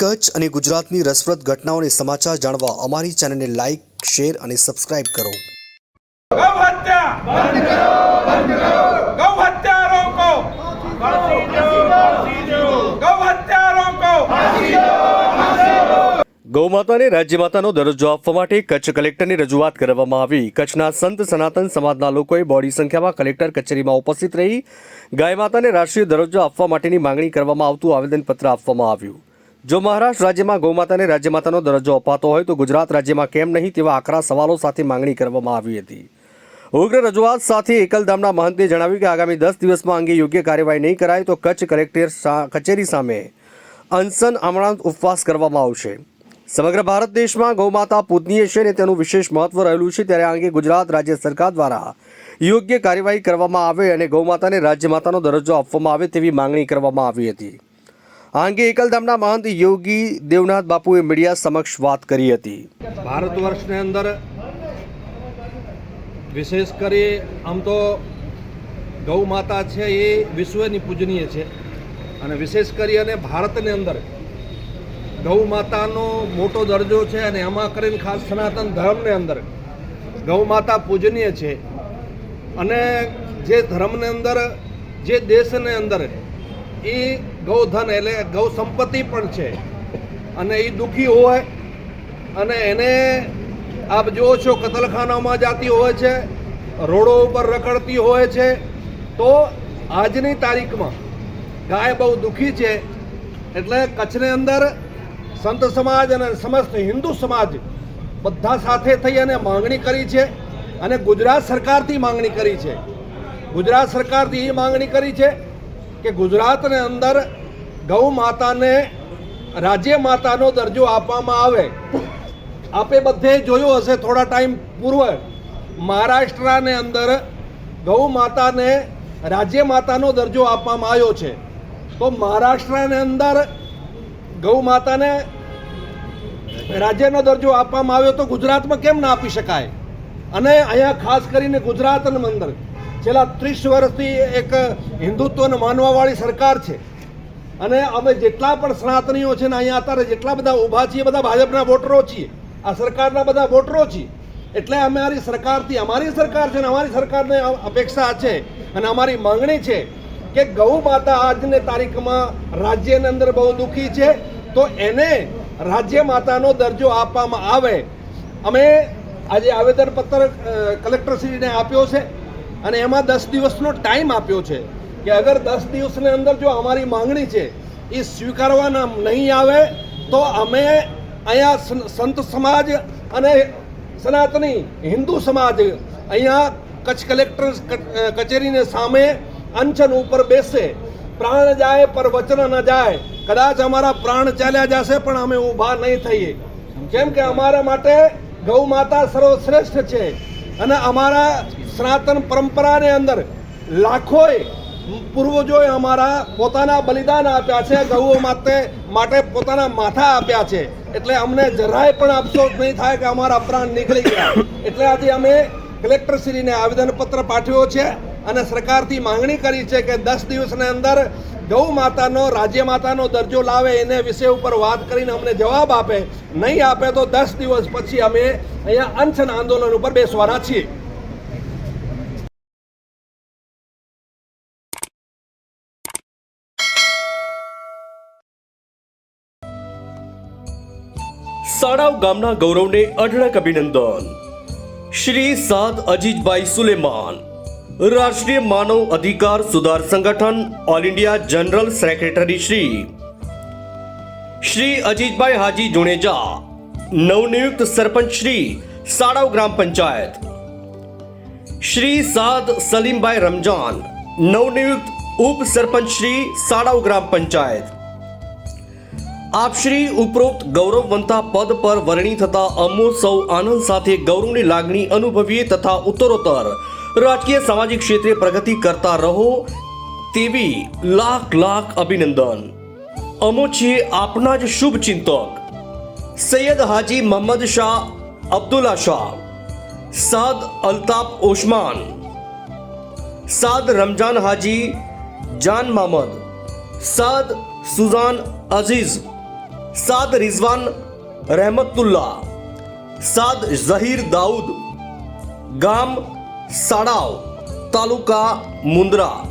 કચ્છ અને ગુજરાતની રસપ્રદ ઘટનાઓને સમાચાર જાણવા અમારી ચેનલને લાઇક શેર અને સબસ્ક્રાઇબ કરો. ગૌ હત્યા બંધ કરો બંધ કરો! ગૌ હત્યા રોકો! ફાંસી દો ફાંસી દો ગૌ હત્યા રોકો! ગૌમાતાને રાજ્યમાતાનો દરજ્જો આપવા માટે કચ્છ કલેક્ટરની રજૂઆત કરવામાં આવી. કચ્છના સંત સનાતન સમાજના લોકોએ બોડી સંખ્યામાં કલેક્ટર કચેરીમાં ઉપસ્થિત રહી ગાય માતાને રાષ્ટ્રીય દરજ્જો આપવા માટેની માંગણી કરવામાં આવતું આવેદનપત્ર આપવામાં આવ્યું. જો મહારાષ્ટ્ર રાજ્યમાં ગૌમાતાને રાજ્યમાતાનો દરજ્જો અપાતો હોય તો ગુજરાત રાજ્યમાં કેમ નહીં તેવા આકરા સવાલો સાથે માંગણી કરવામાં આવી હતી. ઉગ્ર રજૂઆત સાથે એકલધામના મહંતે જણાવ્યું કે આગામી દસ દિવસમાં અંગે યોગ્ય કાર્યવાહી નહીં કરાય તો કચ્છ કલેક્ટર કચેરી સામે અનસન આમણાંત ઉપવાસ કરવામાં આવશે. સમગ્ર ભારત દેશમાં ગૌમાતા પૂજનીય છે અને તેનું વિશેષ મહત્વ રહેલું છે ત્યારે આ અંગે ગુજરાત રાજ્ય સરકાર દ્વારા યોગ્ય કાર્યવાહી કરવામાં આવે અને ગૌમાતાને રાજ્યમાતાનો દરજ્જો આપવામાં આવે તેવી માંગણી કરવામાં આવી હતી. આ અંગે એકલધામના મહંત યોગી દેવનાથ બાપુએ મીડિયા સમક્ષ વાત કરી હતી. ભારત વર્ષની અંદર વિશેષ કરી આમ તો ગૌ માતા છે એ વિશ્વની પૂજનીય છે. અને વિશેષ કરી અને ભારતની અંદર ગૌ માતાનો મોટો દરજ્જો છે અને એમાં કરીને ખાસ સનાતન ધર્મની અંદર ગૌ માતા પૂજનીય છે. અને જે ધર્મની અંદર, જે દેશની અંદર એ ગૌધન એટલે ગૌ સંપત્તિ પણ છે. અને એ દુઃખી હોય અને એને આપ જુઓ છો કતલખાનામાં જાતી હોય છે, રોડો ઉપર રખડતી હોય છે, તો આજની તારીખમાં ગાય બહુ દુઃખી છે. એટલે કચ્છની અંદર સંત સમાજ અને સમસ્ત હિન્દુ સમાજ બધા સાથે થઈ અને માંગણી કરી છે અને ગુજરાત સરકારથી માંગણી કરી છે. ગુજરાત સરકારથી એ માંગણી કરી છે કે ગુજરાતને અંદર ગૌ માતાને રાજ્ય માતાનો દરજ્જો આપવામાં આવે. આપે બધે જોયું હશે થોડા ટાઈમ પૂર્વ. મહારાષ્ટ્રને અંદર ગૌ માતાને રાજ્ય માતાનો દરજ્જો આપવામાં આવ્યો છે. તો મહારાષ્ટ્રની અંદર ગૌ માતાને રાજ્યનો દરજ્જો આપવામાં આવ્યો તો ગુજરાતમાં કેમ ના આપી શકાય? અને અહીંયા ખાસ કરીને ગુજરાતની અંદર છેલ્લા ત્રીસ વર્ષથી એક હિન્દુત્વને માનવાવાળી સરકાર છે. અને અમે જેટલા પણ સનાતનીઓ છે ને અહીંયા અત્યારે જેટલા બધા ઊભા છીએ, બધા ભાજપના વોટરો છીએ, આ સરકારના બધા વોટરો છીએ, એટલે અમારી સરકારથી, અમારી સરકાર છે ને અમારી સરકારને અપેક્ષા છે અને અમારી માંગણી છે કે ગૌ માતા આજની તારીખમાં રાજ્યની અંદર બહુ દુઃખી છે, તો એને રાજ્ય માતાનો દરજ્જો આપવામાં આવે. અમે આજે આવેદનપત્ર કલેક્ટરશ્રીને આપ્યો છે. અને એમાં દસ દિવસનો ટાઈમ આપ્યો છે કે અગર દસ દિવસની અંદર જો અમારી માંગણી છે, એ સ્વીકારવાના નહીં આવે, તો અમે અહીંયા સંત સમાજ અને સનાતની હિન્દુ સમાજ અહીંયા કચ્છ કલેક્ટર કચેરીને સામે અનશન ઉપર બેસે. પ્રાણ જાય પર વચન ન જાય. કદાચ અમારા પ્રાણ ચાલ્યા જશે, પણ અમે ઊભા નહીં થઈએ. કેમ કે અમારા માટે ગૌ માતા સર્વશ્રેષ્ઠ છે. અને અમારા સનાતન પરંપરાની અંદર લાખોએ પૂર્વજોએ અમારા પોતાના બલિદાન આપ્યા છે, ગૌઓ માટે માટે પોતાના માથા આપ્યા છે. એટલે અમને જરાય પણ અફસોસ નહીં થાય કે અમારા પ્રાણ નીકળી ગયા. એટલે આજે અમે કલેક્ટરશ્રીને આવેદનપત્ર પાઠવ્યો છે અને સરકારથી માંગણી કરી છે કે દસ દિવસની અંદર ગૌ માતાનો, રાજ્ય માતાનો દરજ્જો લાવે એને વિષય ઉપર વાત કરીને અમને જવાબ આપે. નહીં આપે તો દસ દિવસ પછી અમે અહીંયા અનશન આંદોલન ઉપર બેસવાના છીએ. સાડાવ ગામના ગૌરવને અઢળક અભિનંદન. શ્રી સાદ અજીજભાઈ સુલેમાન. રાષ્ટ્રીય માનવ અધિકાર સુધાર સંગઠન all India general secretary Shri Shri Ajijbhai Haji Juneja નવનિયુક્ત સરપંચ શ્રી સાડાવ ગ્રામ પંચાયત શ્રી સાદ સલીમભાઈ રમજાન નવનિયુક્ત ઉપ સરપંચ શ્રી સાડાવ ગ્રામ પંચાયત આપ શ્રી ઉપરોક્ત ગૌરવવંતા પદ પર વરણી થતા અમો સૌ આનંદ સાથે ગૌરવની લાગણી અનુભવીએ તથા ઉત્તરોત્તર રાજકીય સામાજિક ક્ષેત્રે પ્રગતિ કરતા રહો તેવી લાખ લાખ અભિનંદન અમો છીએ આપના જ શુભ ચિંતક સૈયદ હાજી મોહમ્મદ શાહ અબ્દુલ્લા શાહ સાદ અલ્તાફ ઓસ્માન સાદ રમજાન હાજી જાન મામદ સાદ સુઝાન અઝીઝ સાદ રિઝવાન રહેમતુલ્લા સાદ ઝહીર દાઉદ ગામ સાડાવ તાલુકા મુન્દ્રા